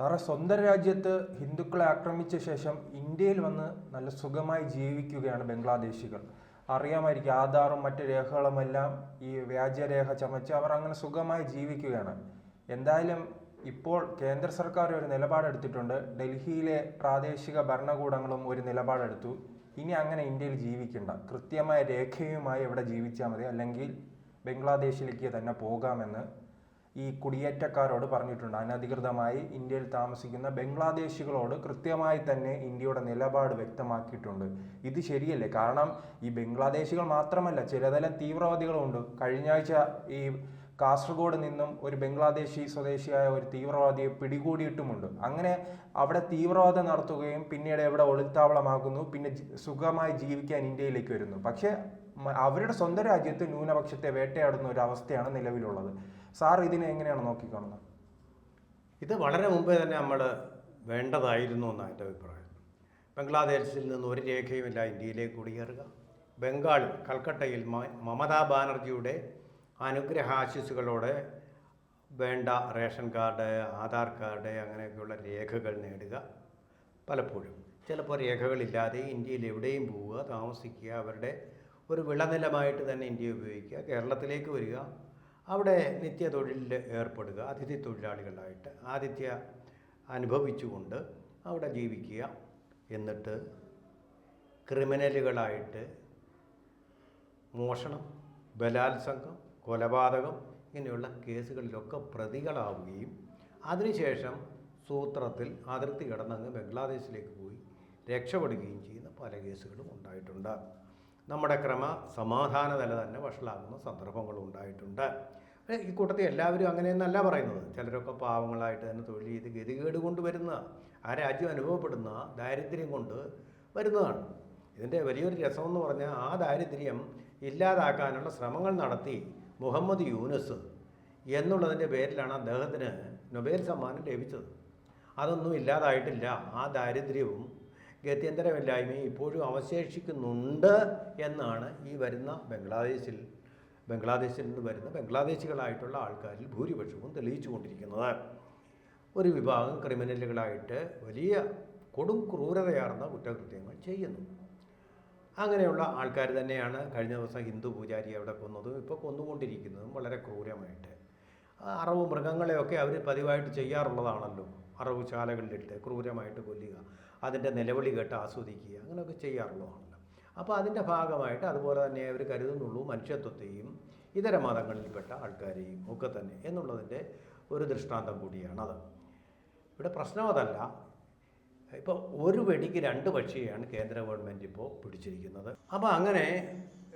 സാറേ സ്വന്തം രാജ്യത്ത് ഹിന്ദുക്കളെ ആക്രമിച്ച ശേഷം ഇന്ത്യയിൽ വന്ന് നല്ല സുഖമായി ജീവിക്കുകയാണ് ബംഗ്ലാദേശികൾ. അറിയാമായിരിക്കും ആധാറും മറ്റു രേഖകളുമെല്ലാം ഈ വ്യാജരേഖ ചമച്ച് അവർ അങ്ങനെ സുഖമായി ജീവിക്കുകയാണ്. എന്തായാലും ഇപ്പോൾ കേന്ദ്ര സർക്കാർ ഒരു നിലപാടെടുത്തിട്ടുണ്ട്. ഡൽഹിയിലെ പ്രാദേശിക ഭരണകൂടങ്ങളും ഒരു നിലപാടെടുത്തു. ഇനി അങ്ങനെ ഇന്ത്യയിൽ ജീവിക്കണ്ട. കൃത്യമായ രേഖയുമായി ഇവിടെ ജീവിച്ചാൽ മതി. അല്ലെങ്കിൽ ബംഗ്ലാദേശിലേക്ക് തന്നെ പോകാമെന്ന് ഈ കുടിയേറ്റക്കാരോട് പറഞ്ഞിട്ടുണ്ട്. അനധികൃതമായി ഇന്ത്യയിൽ താമസിക്കുന്ന ബംഗ്ലാദേശികളോട് കൃത്യമായി തന്നെ ഇന്ത്യയുടെ നിലപാട് വ്യക്തമാക്കിയിട്ടുണ്ട്. ഇത് ശരിയല്ലേ? കാരണം ഈ ബംഗ്ലാദേശികൾ മാത്രമല്ല ചിലതരം തീവ്രവാദികളുമുണ്ട് കഴിഞ്ഞ ആഴ്ച ഈ കാസർഗോഡ് നിന്നും ഒരു ബംഗ്ലാദേശി സ്വദേശിയായ ഒരു തീവ്രവാദിയെ പിടികൂടിയിട്ടുമുണ്ട്. അങ്ങനെ അവിടെ തീവ്രവാദം നടത്തുകയും പിന്നീട് എവിടെ ഒളിത്താവളമാകുന്നു പിന്നെ സുഖമായി ജീവിക്കാൻ ഇന്ത്യയിലേക്ക് വരുന്നു. പക്ഷേ അവരുടെ സ്വന്തം രാജ്യത്ത് ന്യൂനപക്ഷത്തെ വേട്ടയാടുന്ന ഒരു അവസ്ഥയാണ് നിലവിലുള്ളത്. സാർ ഇതിനെ എങ്ങനെയാണ് നോക്കിക്കാണുന്നത്? ഇത് വളരെ മുമ്പേ തന്നെ നമ്മൾ വേണ്ടതായിരുന്നു എന്നാണ് എന്റെ അഭിപ്രായം. ബംഗ്ലാദേശിൽ നിന്ന് ഒരു രേഖയുമില്ല ഇന്ത്യയിലേക്ക് കുടിയേറുക. ബംഗാളിൽ കൽക്കട്ടയിൽ മമതാ ബാനർജിയുടെ അനുഗ്രഹാശിസുകളോടെ വേണ്ട റേഷൻ കാർഡ് ആധാർ കാർഡ് അങ്ങനെയൊക്കെയുള്ള രേഖകൾ നേടുക പലപ്പോഴും. ചിലപ്പോൾ രേഖകളില്ലാതെ ഇന്ത്യയിൽ എവിടെയും പോവുക താമസിക്കുക അവരുടെ ഒരു വിളനിലമായിട്ട് തന്നെ ഇന്ത്യ ഉപയോഗിക്കുക കേരളത്തിലേക്ക് വരിക അവിടെ നിത്യ തൊഴിലിൽ ഏർപ്പെടുക അതിഥി തൊഴിലാളികളായിട്ട് ആതിഥ്യ അനുഭവിച്ചുകൊണ്ട് അവിടെ ജീവിക്കുക. എന്നിട്ട് ക്രിമിനലുകളായിട്ട് മോഷണം ബലാത്സംഗം കൊലപാതകം ഇങ്ങനെയുള്ള കേസുകളിലൊക്കെ പ്രതികളാവുകയും അതിനുശേഷം സൂത്രത്തിൽ അതിർത്തി കടന്നങ്ങ് ബംഗ്ലാദേശിലേക്ക് പോയി രക്ഷപ്പെടുകയും ചെയ്യുന്ന പല കേസുകളും ഉണ്ടായിട്ടുണ്ട്. നമ്മുടെ ക്രമ സമാധാന നില തന്നെ വഷളാകുന്ന സന്ദർഭങ്ങളും ഉണ്ടായിട്ടുണ്ട് ഏ, ഈ കൂട്ടത്തിൽ എല്ലാവരും അങ്ങനെയെന്നല്ല പറയുന്നത്. ചിലരൊക്കെ പാവങ്ങളായിട്ട് തന്നെ തൊഴിൽ ചെയ്ത് ഗതികേട് കൊണ്ട് വരുന്ന ആ രാജ്യം അനുഭവപ്പെടുന്ന ദാരിദ്ര്യം കൊണ്ട് വരുന്നതാണ്. ഇതിന്റെ വലിയൊരു രസമെന്ന് പറഞ്ഞാൽ ആ ദാരിദ്ര്യം ഇല്ലാതാക്കാനുള്ള ശ്രമങ്ങൾ നടത്തി മുഹമ്മദ് യൂനസ് എന്നുള്ളതിന്റെ പേരിലാണ് അദ്ദേഹത്തിന് നൊബേൽ സമ്മാനം ലഭിച്ചത്. അതൊന്നും ഇല്ലാതായിട്ടില്ല. ആ ദാരിദ്ര്യവും ഗത്യന്തരമില്ലായ്മയും ഇപ്പോഴും അവശേഷിക്കുന്നുണ്ട് എന്നാണ് ഈ വരുന്ന ബംഗ്ലാദേശിൽ ബംഗ്ലാദേശിൽ നിന്ന് വരുന്ന ബംഗ്ലാദേശികളായിട്ടുള്ള ആൾക്കാരിൽ ഭൂരിപക്ഷവും തെളിയിച്ചുകൊണ്ടിരിക്കുന്നത്. ഒരു വിഭാഗം ക്രിമിനലുകളായിട്ട് വലിയ കൊടും ക്രൂരതയാർന്ന കുറ്റകൃത്യങ്ങൾ ചെയ്യുന്നു. അങ്ങനെയുള്ള ആൾക്കാർ തന്നെയാണ് കഴിഞ്ഞ ദിവസം ഹിന്ദു പൂജാരി അവിടെ കൊന്നതും ഇപ്പോൾ കൊന്നുകൊണ്ടിരിക്കുന്നതും വളരെ ക്രൂരമായിട്ട്. അറവ് മൃഗങ്ങളെയൊക്കെ അവർ പതിവായിട്ട് ചെയ്യാറുള്ളതാണല്ലോ. അറവ് ശാലകളിലിട്ട് ക്രൂരമായിട്ട് കൊല്ലുക അതിന്റെ നിലവിളി കേട്ട് ആസ്വദിക്കുക അങ്ങനെയൊക്കെ ചെയ്യാറുള്ളതാണല്ലോ അപ്പോൾ അതിന്റെ ഭാഗമായിട്ട് അതുപോലെ തന്നെ അവർ കരുതുന്നുള്ളൂ മനുഷ്യത്വത്തെയും ഇതര മതങ്ങളിൽപ്പെട്ട ആൾക്കാരെയും ഒക്കെ തന്നെ എന്നുള്ളതിന്റെ ഒരു ദൃഷ്ടാന്തം കൂടിയാണത് ഇവിടെ പ്രശ്നം അതല്ല. ഇപ്പോൾ ഒരു വെടിക്ക് രണ്ട് പക്ഷിയാണ് കേന്ദ്ര ഗവൺമെന്റ് ഇപ്പോൾ പിടിച്ചിരിക്കുന്നത്. അപ്പോൾ അങ്ങനെ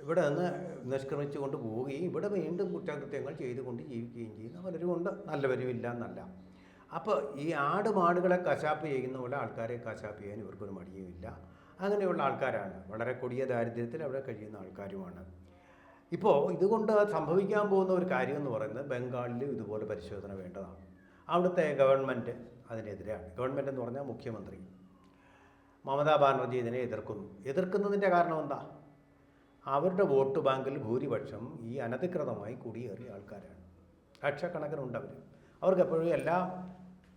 ഇവിടെ നിന്ന് നിഷ്ക്രമിച്ചു കൊണ്ട് പോവുകയും ഇവിടെ വീണ്ടും കുറ്റകൃത്യങ്ങൾ ചെയ്തുകൊണ്ട് ജീവിക്കുകയും ചെയ്യുന്ന പലരുമുണ്ട് നല്ലവരും ഇല്ല എന്നല്ല. അപ്പോൾ ഈ ആട് മാടുകളെ കശാപ്പ് ചെയ്യുന്ന പോലെ ആൾക്കാരെ കശാപ്പ് ചെയ്യാൻ ഇവർക്കൊരു മടിയുമില്ല. അങ്ങനെയുള്ള ആൾക്കാരാണ്. വളരെ കൊടിയ ദാരിദ്ര്യത്തിൽ അവിടെ കഴിയുന്ന ആൾക്കാരുമാണ്. ഇപ്പോൾ ഇതുകൊണ്ട് സംഭവിക്കാൻ പോകുന്ന ഒരു കാര്യം എന്ന് പറയുന്നത് ബംഗാളിൽ ഇതുപോലെ പരിശോധന വേണ്ടതാണ്. അവിടുത്തെ ഗവൺമെന്റ് അതിനെതിരെയാണ്. ഗവൺമെന്റ് എന്ന് പറഞ്ഞാൽ മുഖ്യമന്ത്രി. മമതാ ബാനർജി ഇതിനെ എതിർക്കുന്നു. എതിർക്കുന്നതിന്റെ കാരണം എന്താ? അവരുടെ വോട്ട് ബാങ്കിൽ ഭൂരിപക്ഷം ഈ അനധികൃതമായി കുടിയേറിയ ആൾക്കാരാണ്. ലക്ഷക്കണക്കിനുണ്ട് അവർ അവർക്ക് എപ്പോഴും എല്ലാ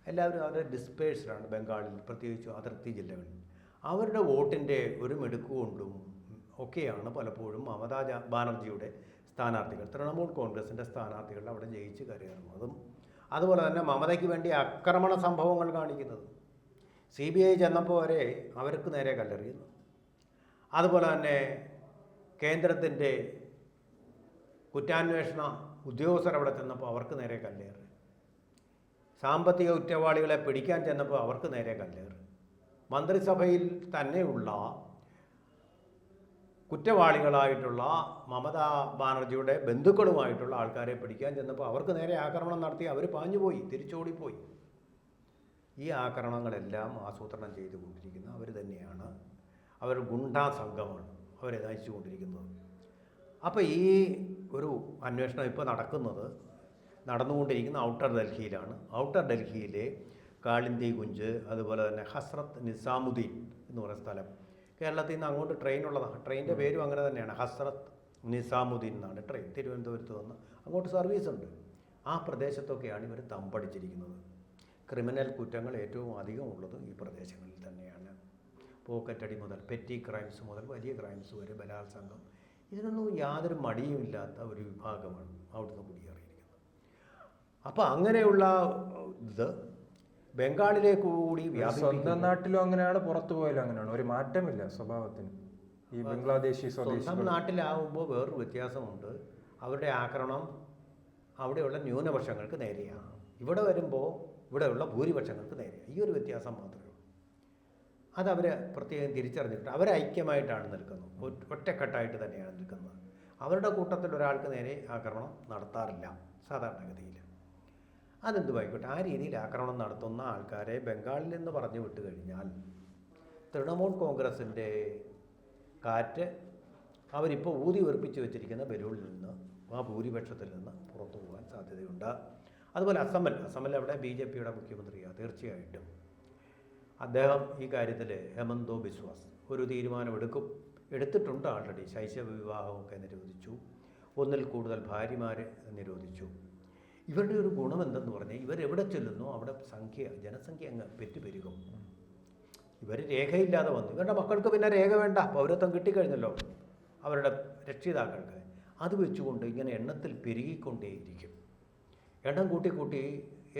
എല്ലാവരും അവരുടെ ഡിസ്പേഴ്സ്ഡാണ് ബംഗാളിൽ പ്രത്യേകിച്ചും അതിർത്തി ജില്ലകളിൽ. അവരുടെ വോട്ടിന്റെ ഒരു മെടുക്കുകൊണ്ടും ഒക്കെയാണ് പലപ്പോഴും മമതാ ബാനർജിയുടെ സ്ഥാനാർത്ഥികൾ തൃണമൂൽ കോൺഗ്രസിന്റെ സ്ഥാനാർത്ഥികൾ അവിടെ ജയിച്ച് കയറുന്നതും അതുപോലെ തന്നെ മമതയ്ക്ക് വേണ്ടി ആക്രമണ സംഭവങ്ങൾ കാണിക്കുന്നത്. സി ബി ഐ ചെന്നപ്പോൾ വരെ അവർക്ക് നേരെ കല്ലെറിയുന്നു. അതുപോലെ തന്നെ കേന്ദ്രത്തിന്റെ കുറ്റാന്വേഷണ ഉദ്യോഗസ്ഥർ അവിടെ ചെന്നപ്പോൾ അവർക്ക് നേരെ കല്ലേറ്. സാമ്പത്തിക കുറ്റവാളികളെ പിടിക്കാൻ ചെന്നപ്പോൾ അവർക്ക് നേരെ കല്ലേറ്. മന്ത്രിസഭയിൽ തന്നെയുള്ള കുറ്റവാളികളായിട്ടുള്ള മമതാ ബാനർജിയുടെ ബന്ധുക്കളുമായിട്ടുള്ള ആൾക്കാരെ പിടിക്കാൻ ചെന്നപ്പോൾ അവർക്ക് നേരെ ആക്രമണം നടത്തി അവർ പാഞ്ഞുപോയി തിരിച്ചോടിപ്പോയി. ഈ ആക്രമണങ്ങളെല്ലാം ആസൂത്രണം ചെയ്തുകൊണ്ടിരിക്കുന്ന അവർ തന്നെയാണ്. അവർ ഗുണ്ടാ സംഘമാണ്. അവരെ നയിച്ചുകൊണ്ടിരിക്കുന്നത് അപ്പോൾ ഈ ഒരു അന്വേഷണം ഇപ്പോൾ നടക്കുന്നത് നടന്നുകൊണ്ടിരിക്കുന്ന ഔട്ടർ ഡൽഹിയിലാണ്. ഔട്ടർ ഡൽഹിയിലെ കാളിന്തി കുഞ്ച് അതുപോലെ തന്നെ ഹസ്രത്ത് നിസാമുദ്ദീൻ എന്ന് പറയുന്ന സ്ഥലം. കേരളത്തിൽ നിന്ന് അങ്ങോട്ട് ട്രെയിൻ ഉള്ളതാണ്. ട്രെയിനിന്റെ പേരും അങ്ങനെ തന്നെയാണ്. ഹസ്രത്ത് നിസാമുദ്ദീൻ എന്നാണ് ട്രെയിൻ തിരുവനന്തപുരത്ത് നിന്ന് അങ്ങോട്ട് സർവീസ് ഉണ്ട്. ആ പ്രദേശത്തൊക്കെയാണ് ഇവർ തമ്പടിച്ചിരിക്കുന്നത്. ക്രിമിനൽ കുറ്റങ്ങൾ ഏറ്റവും അധികം ഉള്ളത് ഈ പ്രദേശങ്ങളിൽ തന്നെയാണ്. പോക്കറ്റടി മുതൽ പെറ്റി ക്രൈംസ് മുതൽ വലിയ ക്രൈംസ് വരെ ബലാത്സംഗം. ഇതിനൊന്നും യാതൊരു മടിയുമില്ലാത്ത ഒരു വിഭാഗമാണ് അവിടുന്ന് കുടിയേറിയിരിക്കുന്നത്. അപ്പോൾ അങ്ങനെയുള്ള ഇത് ബംഗാളിലേക്ക് കൂടി സ്വന്തം നാട്ടിലും അങ്ങനെയാണ് പുറത്തു പോയാലും അങ്ങനെയാണ്. ഒരു മാറ്റമില്ല സ്വഭാവത്തിന്. ഈ ബംഗ്ലാദേശി സ്വന്തം നാട്ടിലാവുമ്പോൾ വേറൊരു വ്യത്യാസമുണ്ട്. അവരുടെ ആക്രമണം അവിടെയുള്ള ന്യൂനപക്ഷങ്ങൾക്ക് നേരെയാണ്. ഇവിടെ വരുമ്പോൾ ഇവിടെയുള്ള ഭൂരിപക്ഷങ്ങൾക്ക് നേരെയാണ്. ഈ ഒരു വ്യത്യാസം മാത്രമേ ഉള്ളൂ. അതവർ പ്രത്യേകം തിരിച്ചറിഞ്ഞിട്ട് അവർ ഐക്യമായിട്ടാണ് നിൽക്കുന്നത്. ഒറ്റ- ഒറ്റക്കെട്ടായിട്ട് തന്നെയാണ് നിൽക്കുന്നത്. അവരുടെ കൂട്ടത്തിൽ ഒരാൾക്ക് നേരെ ആക്രമണം നടത്താറില്ല സാധാരണഗതിയിൽ. അതെന്തുമായിക്കോട്ടെ ആ രീതിയിൽ ആക്രമണം നടത്തുന്ന ആൾക്കാരെ ബംഗാളിൽ നിന്ന് പറഞ്ഞു വിട്ടു കഴിഞ്ഞാൽ തൃണമൂൽ കോൺഗ്രസിന്റെ കാറ്റ് അവരിപ്പോൾ ഊതി ഉറപ്പിച്ച് വെച്ചിരിക്കുന്ന ബലൂണിൽ നിന്ന് ആ ഭൂരിപക്ഷത്തിൽ നിന്ന് പുറത്തു പോകാൻ സാധ്യതയുണ്ട്. അതുപോലെ അസമിൽ അസമിൽ അവിടെ ബി ജെ പിയുടെ മുഖ്യമന്ത്രിയാണ് തീർച്ചയായിട്ടും. അദ്ദേഹം ഈ കാര്യത്തിൽ ഹെമന്തോ ബിശ്വാസ് ഒരു തീരുമാനമെടുക്കും. എടുത്തിട്ടുണ്ട് ആൾറെഡി. ശൈശവ വിവാഹമൊക്കെ നിരോധിച്ചു. ഒന്നിൽ കൂടുതൽ ഭാര്യമാരെ നിരോധിച്ചു. ഇവരുടെ ഒരു ഗുണം എന്തെന്ന് പറഞ്ഞാൽ ഇവരെവിടെ ചെല്ലുന്നു അവിടെ സംഖ്യ ജനസംഖ്യ അങ്ങ് പെറ്റുപെരുകും. ഇവർ രേഖയില്ലാതെ വന്നു. ഇവരുടെ മക്കൾക്ക് പിന്നെ രേഖ വേണ്ട. പൗരത്വം കിട്ടിക്കഴിഞ്ഞല്ലോ അവരുടെ രക്ഷിതാക്കൾക്ക്. അത് വെച്ചുകൊണ്ട് ഇങ്ങനെ എണ്ണത്തിൽ പെരുകിക്കൊണ്ടേയിരിക്കും. എണ്ണം കൂട്ടി കൂട്ടി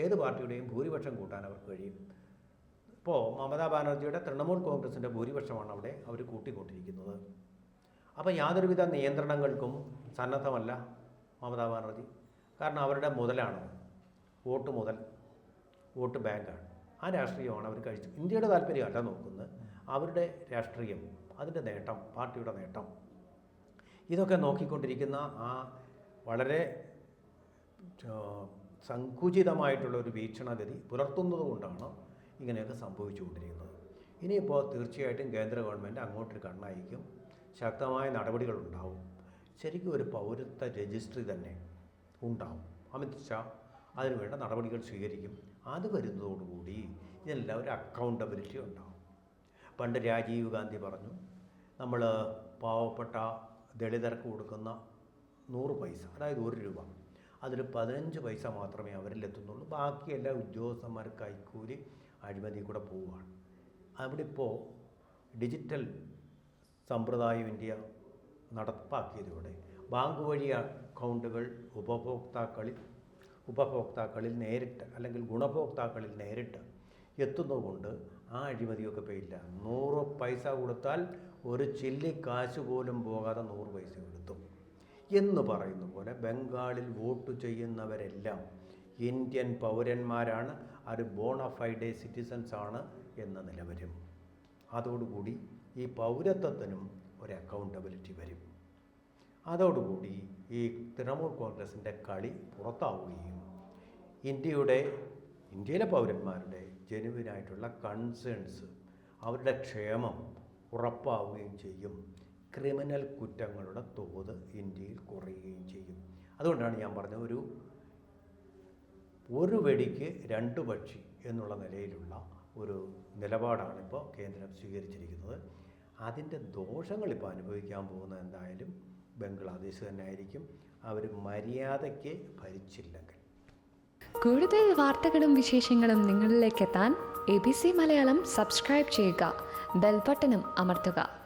ഏത് പാർട്ടിയുടെയും ഭൂരിപക്ഷം കൂട്ടാൻ അവർക്ക് കഴിയും. ഇപ്പോൾ മമതാ ബാനർജിയുടെ തൃണമൂൽ കോൺഗ്രസിന്റെ ഭൂരിപക്ഷമാണ് അവിടെ അവർ കൂട്ടിക്കൊണ്ടിരിക്കുന്നത്. അപ്പോൾ യാതൊരുവിധ നിയന്ത്രണങ്ങൾക്കും സന്നദ്ധമല്ല മമതാ ബാനർജി. കാരണം അവരുടെ മുതലാണ് വോട്ട് മുതൽ വോട്ട് ബാങ്കാണ്. ആ രാഷ്ട്രീയമാണ് അവർ കഴിച്ചു ഇന്ത്യയുടെ താല്പര്യമല്ല നോക്കുന്നത്. അവരുടെ രാഷ്ട്രീയം അതിന്റെ നേട്ടം പാർട്ടിയുടെ നേട്ടം. ഇതൊക്കെ നോക്കിക്കൊണ്ടിരിക്കുന്ന ആ വളരെ സങ്കുചിതമായിട്ടുള്ള ഒരു വീക്ഷണഗതി പുലർത്തുന്നത് കൊണ്ടാണ് ഇങ്ങനെയൊക്കെ സംഭവിച്ചുകൊണ്ടിരിക്കുന്നത്. ഇനിയിപ്പോൾ തീർച്ചയായിട്ടും കേന്ദ്ര ഗവൺമെന്റ് അങ്ങോട്ടൊരു കണ്ണയക്കും ശക്തമായ നടപടികളുണ്ടാവും. ശരിക്കും ഒരു പൗരത്വ രജിസ്ട്രി തന്നെ ഉണ്ടാവും. അമിത് ഷാ അതിനുവേണ്ട നടപടികൾ സ്വീകരിക്കും. അത് വരുന്നതോടുകൂടി ഇതെല്ലാം ഒരു അക്കൗണ്ടബിലിറ്റി ഉണ്ടാവും. പണ്ട് രാജീവ് ഗാന്ധി പറഞ്ഞു നമ്മൾ പാവപ്പെട്ട ദളിതർക്ക് കൊടുക്കുന്ന നൂറ് പൈസ അതായത് ഒരു രൂപ അതിൽ പതിനഞ്ച് പൈസ മാത്രമേ അവരിൽ എത്തുന്നുള്ളൂ. ബാക്കിയെല്ലാം ഉദ്യോഗസ്ഥന്മാർ കൈക്കൂലി അഴിമതി കൂടെ പോവുകയാണ്. അവിടെ ഇപ്പോൾ ഡിജിറ്റൽ സമ്പ്രദായം ഇന്ത്യ നടപ്പാക്കിയതോടെ ബാങ്ക് വഴി അക്കൗണ്ടുകൾ ഉപഭോക്താക്കളിൽ ഉപഭോക്താക്കളിൽ നേരിട്ട് അല്ലെങ്കിൽ ഗുണഭോക്താക്കളിൽ നേരിട്ട് എത്തുന്നതുകൊണ്ട് ആ അഴിമതിയൊക്കെ പേയില്ല നൂറ് പൈസ കൊടുത്താൽ ഒരു ചില്ലി കാശ് പോലും പോകാതെ നൂറ് പൈസ കൊടുത്തു എന്ന് പറയുന്ന പോലെ ബംഗാളിൽ വോട്ട് ചെയ്യുന്നവരെല്ലാം ഇന്ത്യൻ പൗരന്മാരാണ് അത് ബോണഫൈഡേ സിറ്റിസൻസ് ആണ് എന്ന നിലവരും. അതോടുകൂടി ഈ പൗരത്വത്തിനും ഒരു അക്കൗണ്ടബിലിറ്റി വരും. അതോടുകൂടി ഈ തൃണമൂൽ കോൺഗ്രസിന്റെ കളി പുറത്താവുകയും ഇന്ത്യയുടെ ഇന്ത്യയിലെ പൗരന്മാരുടെ ജനുവിനായിട്ടുള്ള കൺസേൺസ് അവരുടെ ക്ഷേമം ഉറപ്പാവുകയും ചെയ്യും. ക്രിമിനൽ കുറ്റങ്ങളുടെ തോത് ഇന്ത്യയിൽ കുറയുകയും ചെയ്യും. അതുകൊണ്ടാണ് ഞാൻ പറഞ്ഞ ഒരു ഒരു വെടിക്ക് രണ്ട് പക്ഷി എന്നുള്ള നിലയിലുള്ള ഒരു നിലപാടാണ് ഇപ്പോൾ കേന്ദ്രം സ്വീകരിച്ചിരിക്കുന്നത്. അതിന്റെ ദോഷങ്ങൾ ഇപ്പോൾ അനുഭവിക്കാൻ പോകുന്നത് എന്തായാലും ബംഗ്ലാദേശ് തന്നെ ആയിരിക്കും അവർ മര്യാദയ്ക്ക് ഭരിച്ചില്ലെങ്കിൽ. കൂടുതൽ വാർത്തകളും വിശേഷങ്ങളും നിങ്ങളിലേക്ക് എത്താൻ A B C Malayalam subscribe ചെയ്യുക. ബെൽബട്ടനും അമർത്തുക.